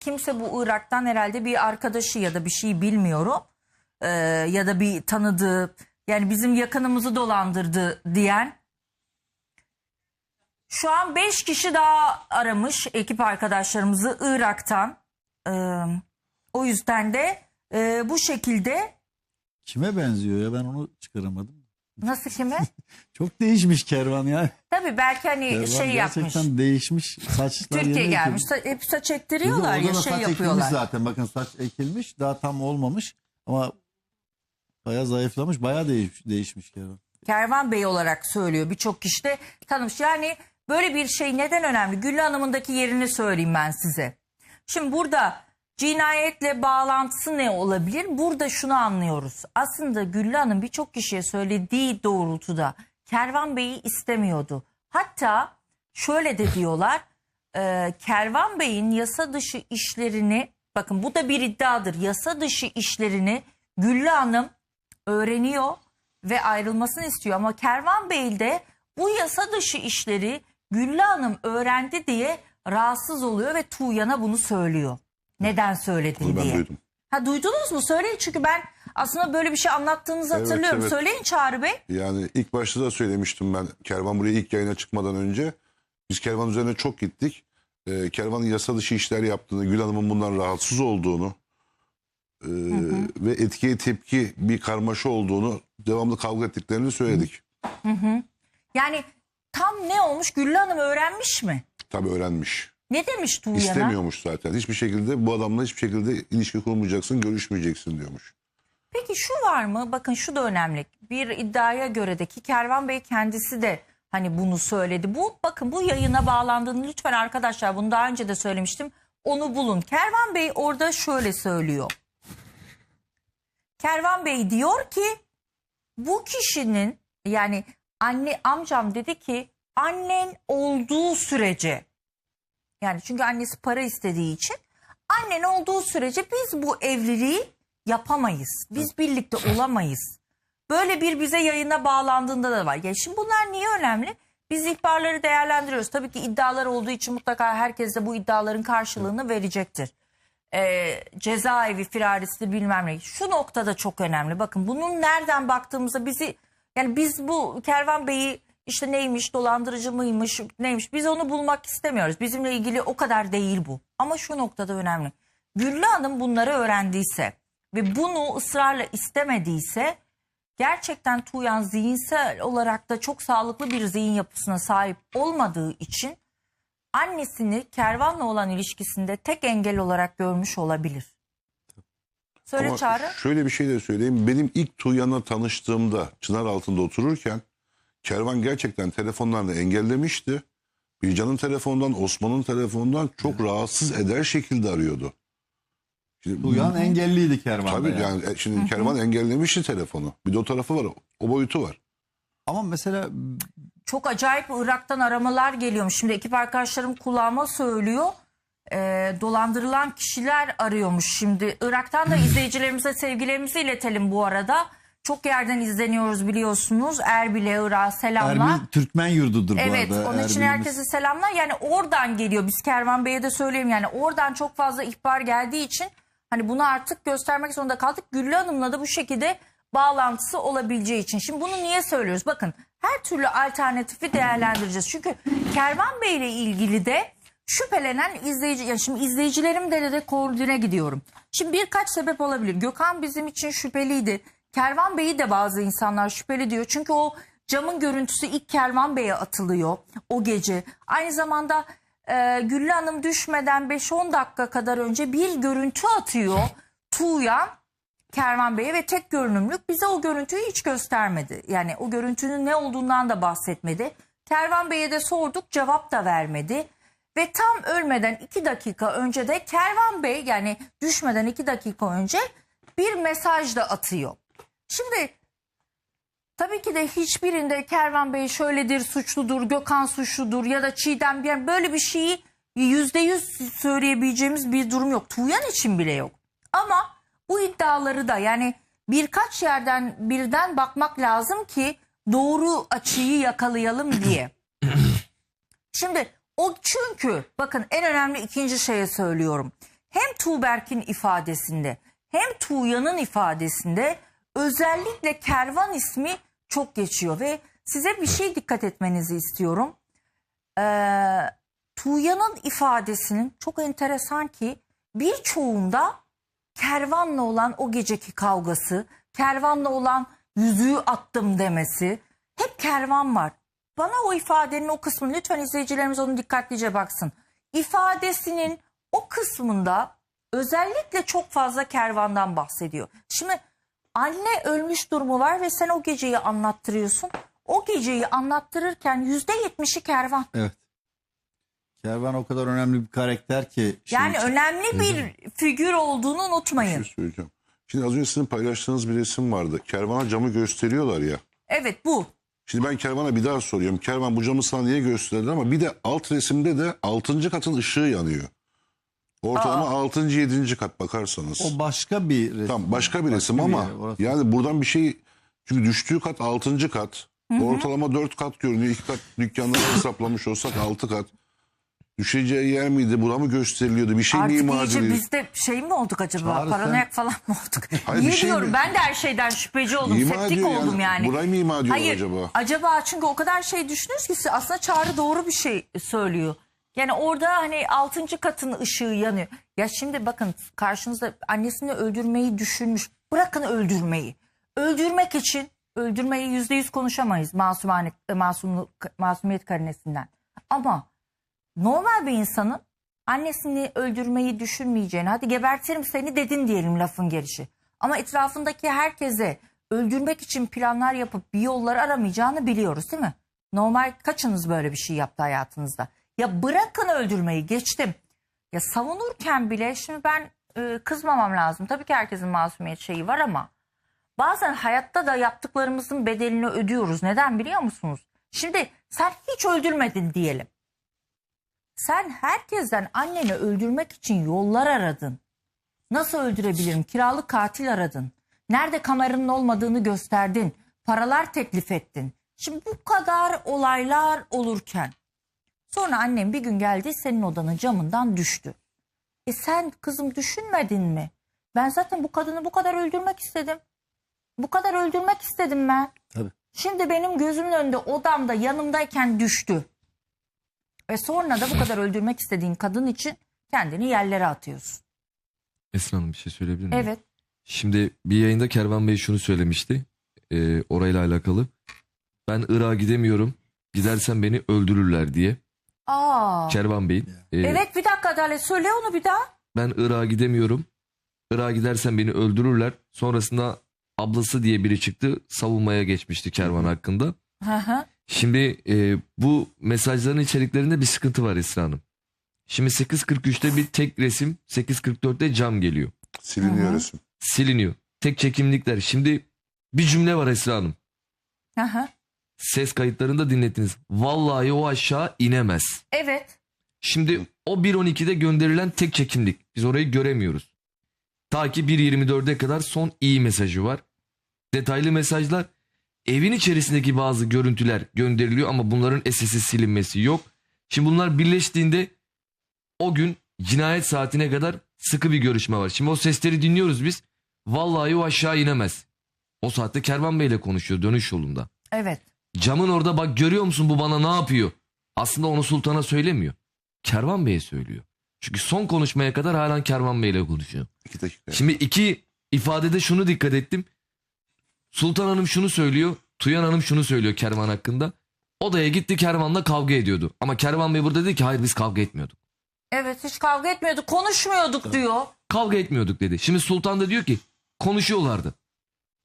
kimse bu Irak'tan herhalde bir arkadaşı ya da bir şey bilmiyorum. Ee, ya da bir tanıdığı yani bizim yakınımızı dolandırdı diyen şu an 5 kişi daha aramış ekip arkadaşlarımızı Irak'tan. Ee, o yüzden de e, bu şekilde Kime benziyor ya ben onu çıkaramadım. Nasıl kime? Çok değişmiş kervan ya. Tabii belki hani Kervan şey yapmış. gerçekten değişmiş. Saçlar Türkiye gelmiş. ekilmiş. Hep saç ektiriyorlar ya şey saç yapıyorlar. zaten. Bakın saç ekilmiş. Daha tam olmamış. Ama bayağı zayıflamış. Bayağı değişmiş, değişmiş kervan. Kervan Bey olarak söylüyor. Birçok kişi de tanımış. Yani böyle bir şey neden önemli? Güllü Hanım'ındaki yerini söyleyeyim ben size. Şimdi burada cinayetle bağlantısı ne olabilir? Burada şunu anlıyoruz. Aslında Güllü Hanım birçok kişiye söylediği doğrultuda Kervan Bey'i istemiyordu. Hatta şöyle de diyorlar. e, Kervan Bey'in yasa dışı işlerini bakın bu da bir iddiadır. Yasa dışı işlerini Güllü Hanım öğreniyor ve ayrılmasını istiyor. Ama Kervan Bey de bu yasa dışı işleri Güllü Hanım öğrendi diye rahatsız oluyor ve Tuğyan'a bunu söylüyor. Neden söyledin Bunu ben diye. duydum. Ha duydunuz mu? Söyleyin çünkü ben aslında böyle bir şey anlattığınızı Evet, hatırlıyorum. evet. Söyleyin Çağrı Bey. Yani ilk başta da söylemiştim ben Kervan buraya ilk yayına çıkmadan önce. Biz Kervan üzerine çok gittik. Ee, Kervan'ın yasa dışı işler yaptığını, Gül Hanım'ın bundan rahatsız olduğunu e, ve etkiye tepki bir karmaşa olduğunu devamlı kavga ettiklerini söyledik. Yani tam ne olmuş? Güllü Hanım öğrenmiş mi? Tabii öğrenmiş. Ne demiş Tuğyan'a? İstemiyormuş zaten. Hiçbir şekilde bu adamla hiçbir şekilde ilişki kurmayacaksın, görüşmeyeceksin diyormuş. Peki şu var mı? Bakın şu da önemli. Bir iddiaya göre de ki Kervan Bey kendisi de hani bunu söyledi. Bu bakın bu yayına bağlandığını lütfen arkadaşlar bunu daha önce de söylemiştim. Onu bulun. Kervan Bey orada şöyle söylüyor. Kervan Bey diyor ki bu kişinin yani anne amcam dedi ki annen olduğu sürece yani çünkü annesi para istediği için annen olduğu sürece biz bu evliliği yapamayız. Biz birlikte olamayız. Böyle bir bize yayına bağlandığında da var. Ya şimdi bunlar niye önemli? Biz ihbarları değerlendiriyoruz. Tabii ki iddialar olduğu için mutlaka herkes de bu iddiaların karşılığını verecektir. Ee, cezaevi firarisi bilmem ne. Şu noktada çok önemli. Bakın bunun nereden baktığımızda bizi yani biz bu Kervan Bey'i işte neymiş dolandırıcı mıymış neymiş biz onu bulmak istemiyoruz. Bizimle ilgili o kadar değil bu. Ama şu noktada önemli. Güllü Hanım bunları öğrendiyse ve bunu ısrarla istemediyse gerçekten Tuğyan zihinsel olarak da çok sağlıklı bir zihin yapısına sahip olmadığı için annesini kervanla olan ilişkisinde tek engel olarak görmüş olabilir. Söyle Ama Çağrı. şöyle bir şey de söyleyeyim. Benim ilk Tuğyan'la tanıştığımda çınar altında otururken Kervan gerçekten telefonlarını engellemişti. Bircan'ın telefonundan, Osman'ın telefonundan çok rahatsız eder şekilde arıyordu. Şimdi, Duyan engelliydi kervan. Tabii yani. yani e, şimdi Kervan engellemişti telefonu. Bir de o tarafı var. O boyutu var. Ama mesela Çok acayip Irak'tan aramalar geliyormuş. Şimdi ekip arkadaşlarım kulağıma söylüyor. Ee, dolandırılan kişiler arıyormuş şimdi. Irak'tan da izleyicilerimize sevgilerimizi iletelim bu arada. Çok yerden izleniyoruz biliyorsunuz. Erbil'e, Irak'a selamlar. Erbil Türkmen yurdudur bu Evet arada. onun için Erbil'imiz. herkese selamlar. Yani oradan geliyor biz Kervan Bey'e de söyleyeyim yani oradan çok fazla ihbar geldiği için hani bunu artık göstermek zorunda kaldık. Güllü Hanım'la da bu şekilde bağlantısı olabileceği için. Şimdi bunu niye söylüyoruz? Bakın her türlü alternatifi değerlendireceğiz. Çünkü Kervan Bey ile ilgili de şüphelenen izleyici, yani şimdi izleyicilerim de de koordine gidiyorum. Şimdi birkaç sebep olabilir. Gökhan bizim için şüpheliydi. Kervan Bey'i de bazı insanlar şüpheli diyor. Çünkü o camın görüntüsü ilk Kervan Bey'e atılıyor o gece. Aynı zamanda e, Güllü Hanım düşmeden 5-10 dakika kadar önce bir görüntü atıyor Tuğyan Kervan Bey'e ve tek görünümlük bize o görüntüyü hiç göstermedi. Yani o görüntünün ne olduğundan da bahsetmedi. Kervan Bey'e de sorduk cevap da vermedi. Ve tam ölmeden 2 dakika önce de Kervan Bey yani düşmeden 2 dakika önce bir mesaj da atıyor. Şimdi tabii ki de hiçbirinde Kervan Bey şöyledir suçludur, Gökhan suçludur ya da Çiğdem yani böyle bir şeyi yüzde yüz söyleyebileceğimiz bir durum yok. Tuğyan için bile yok. Ama bu iddiaları da yani birkaç yerden birden bakmak lazım ki doğru açıyı yakalayalım diye. Şimdi o çünkü bakın en önemli ikinci şeye söylüyorum. Tuğberk'in ifadesinde hem Tuğyan'ın ifadesinde özellikle kervan ismi çok geçiyor ve size bir şey dikkat etmenizi istiyorum. Ee, Tuğyan'ın ifadesinin çok enteresan ki birçoğunda kervanla olan o geceki kavgası, kervanla olan yüzüğü attım demesi hep kervan var. Bana o ifadenin o kısmını lütfen izleyicilerimiz onu dikkatlice baksın. İfadesinin o kısmında özellikle çok fazla kervandan bahsediyor. Şimdi anne ölmüş durumu var ve sen o geceyi anlattırıyorsun. O geceyi anlattırırken yüzde yetmişi kervan. Evet. Kervan o kadar önemli bir karakter ki. Yani için. önemli bir figür olduğunu Bir unutmayın. şey söyleyeceğim. Şimdi az önce sizin paylaştığınız bir resim vardı. Kervana camı gösteriyorlar ya. Evet bu. Şimdi ben Kervan'a bir daha soruyorum. Kervan bu camı sana niye gösterdi ama bir de alt resimde de 6. katın ışığı yanıyor. Ortalama 6. 7. kat bakarsanız. O başka bir resim. Tamam başka bir resim bir ama yer, orası. yani buradan bir şey çünkü düştüğü kat 6. kat. Ortalama 4 kat görünüyor. 2 kat dükkanları hesaplamış olsak 6 kat. Düşeceği yer miydi? Buna mı gösteriliyordu? Bir şey mi Artık iyice ediliyor? biz de şey mi olduk acaba? Çağrı, Paranoyak falan mı olduk? Hayır, Niye bir şey diyorum mi? ben de her şeyden şüpheci oldum. İma Septik ediyor oldum yani. Burayı mı ima Hayır acaba? acaba çünkü o kadar şey düşünüyoruz ki siz aslında Çağrı doğru bir şey söylüyor. Yani orada hani altıncı katın ışığı yanıyor. Ya şimdi bakın karşınızda annesini öldürmeyi düşünmüş. Bırakın öldürmeyi. Öldürmek için öldürmeyi yüzde yüz konuşamayız masumane, masumluk, masumiyet karinesinden. Ama normal bir insanın annesini öldürmeyi düşünmeyeceğini hadi gebertirim seni dedin diyelim lafın gelişi. Ama etrafındaki herkese öldürmek için planlar yapıp bir yolları aramayacağını biliyoruz değil mi? Normal kaçınız böyle bir şey yaptı hayatınızda? Ya bırakın öldürmeyi geçtim. Ya savunurken bile şimdi ben e, kızmamam lazım. Tabii ki herkesin masumiyet şeyi var ama bazen hayatta da yaptıklarımızın bedelini ödüyoruz. Neden biliyor musunuz? Şimdi sen hiç öldürmedin diyelim. Sen herkesten anneni öldürmek için yollar aradın. Nasıl öldürebilirim? Kiralık katil aradın. Nerede kameranın olmadığını gösterdin. Paralar teklif ettin. Şimdi bu kadar olaylar olurken sonra annem bir gün geldi senin odanın camından düştü. E sen kızım düşünmedin mi? Ben zaten bu kadını bu kadar öldürmek istedim. Bu kadar öldürmek istedim ben. Tabii. Şimdi benim gözümün önünde odamda yanımdayken düştü. Ve sonra da bu kadar öldürmek istediğin kadın için kendini yerlere atıyorsun. Esra Hanım bir şey söyleyebilir miyim? Evet. Şimdi bir yayında Kervan Bey şunu söylemişti. E, orayla alakalı. Ben Irak'a gidemiyorum. Gidersem beni öldürürler diye. Aa. Kervan Bey. e, Evet bir dakika Adalet söyle onu bir daha. Ben Irak'a gidemiyorum. Irak'a gidersem beni öldürürler. Sonrasında ablası diye biri çıktı. Savunmaya geçmişti Kervan hakkında. Hı hı. Şimdi e, bu mesajların içeriklerinde bir sıkıntı var Esra Hanım. Şimdi 8.43'te bir tek resim, 8.44'te cam geliyor. Siliniyor resim. Siliniyor. Tek çekimlikler. Şimdi bir cümle var Esra Hanım. Hı hı. Ses kayıtlarında dinlettiniz. Vallahi o aşağı inemez. Evet. Şimdi o 1.12'de gönderilen tek çekimlik. Biz orayı göremiyoruz. Ta ki 1.24'e kadar son iyi mesajı var. Detaylı mesajlar. Evin içerisindeki bazı görüntüler gönderiliyor ama bunların SS'i silinmesi yok. Şimdi bunlar birleştiğinde o gün cinayet saatine kadar sıkı bir görüşme var. Şimdi o sesleri dinliyoruz biz. Vallahi o aşağı inemez. O saatte Kervan Bey'le konuşuyor dönüş yolunda. Evet. Camın orada bak görüyor musun bu bana ne yapıyor? Aslında onu sultana söylemiyor. Kervan Bey'e söylüyor. Çünkü son konuşmaya kadar halen Kervan Bey'le konuşuyor. İki dakika. Şimdi iki ifadede şunu dikkat ettim. Sultan Hanım şunu söylüyor. Tuyan Hanım şunu söylüyor Kervan hakkında. Odaya gitti Kervan'la kavga ediyordu. Ama Kervan Bey burada dedi ki hayır biz kavga etmiyorduk. Evet hiç kavga etmiyorduk konuşmuyorduk diyor. Kavga etmiyorduk dedi. Şimdi Sultan da diyor ki konuşuyorlardı.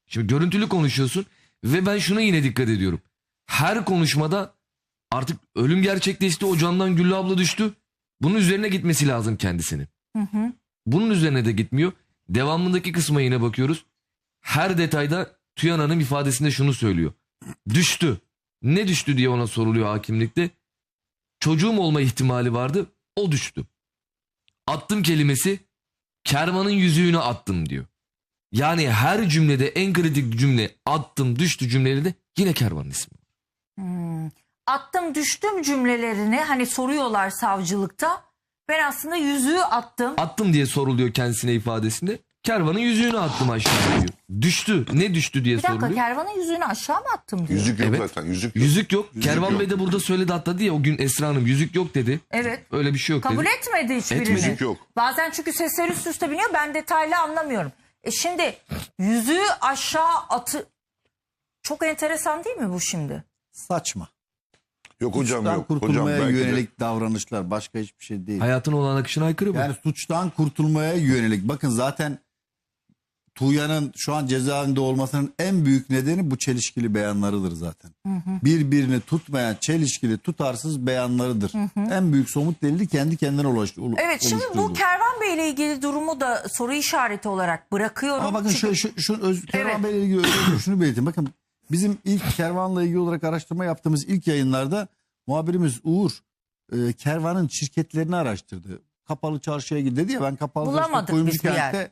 Şimdi görüntülü konuşuyorsun ve ben şuna yine dikkat ediyorum. Her konuşmada artık ölüm gerçekleşti o camdan Güllü abla düştü. Bunun üzerine gitmesi lazım kendisinin. Hı hı. Bunun üzerine de gitmiyor. Devamındaki kısma yine bakıyoruz. Her detayda Tüyan Hanım ifadesinde şunu söylüyor. Düştü. Ne düştü diye ona soruluyor hakimlikte. Çocuğum olma ihtimali vardı. O düştü. Attım kelimesi kervanın yüzüğünü attım diyor. Yani her cümlede en kritik cümle attım düştü cümleleri de yine kervanın ismi. Hmm. Attım düştüm cümlelerini hani soruyorlar savcılıkta. ben aslında yüzüğü attım. Attım diye soruluyor kendisine ifadesinde. Kervanın yüzüğünü attım aşağı diyor. Düştü. Ne düştü diye Bir dakika soruluyor. kervanın yüzüğünü aşağı mı attım diyor. Yüzük yok Evet. zaten. Yüzük yok. Yüzük yok. Yüzük Kervan yok. Bey de burada söyledi hatta diye o gün Esra Hanım yüzük yok dedi. Evet. Öyle bir şey yok Kabul dedi. etmedi hiçbirini. Etmedi. Yüzük yok. Bazen çünkü sesler üst üste biniyor ben detaylı anlamıyorum. E şimdi yüzüğü aşağı atı... Çok enteresan değil mi bu şimdi? Saçma. Yok hocam Suçtan yok. Hocam kurtulmaya de- yönelik davranışlar başka hiçbir şey değil. Hayatın olan akışına aykırı bu. Yani suçtan kurtulmaya yönelik. Bakın zaten Tuğya'nın şu an cezaevinde olmasının en büyük nedeni bu çelişkili beyanlarıdır zaten. Birbirini tutmayan çelişkili tutarsız beyanlarıdır. En büyük somut delili kendi kendine ulaştı. Evet şimdi bu Kervan Bey ile ilgili durumu da soru işareti olarak bırakıyorum. Ama bakın Çünkü- şu, şu, şu öz, Kervan Evet. Bey'le ilgili şunu belirteyim. Bakın bizim ilk Kervan'la ilgili olarak araştırma yaptığımız ilk yayınlarda muhabirimiz Uğur e, Kervan'ın şirketlerini araştırdı. Kapalı çarşıya gitti dedi ya ben kapalı çarşıda Bulamadık kuyumcu biz bir yer. kentte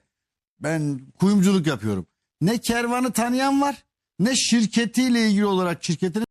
ben kuyumculuk yapıyorum. Ne Kervan'ı tanıyan var ne şirketiyle ilgili olarak şirketin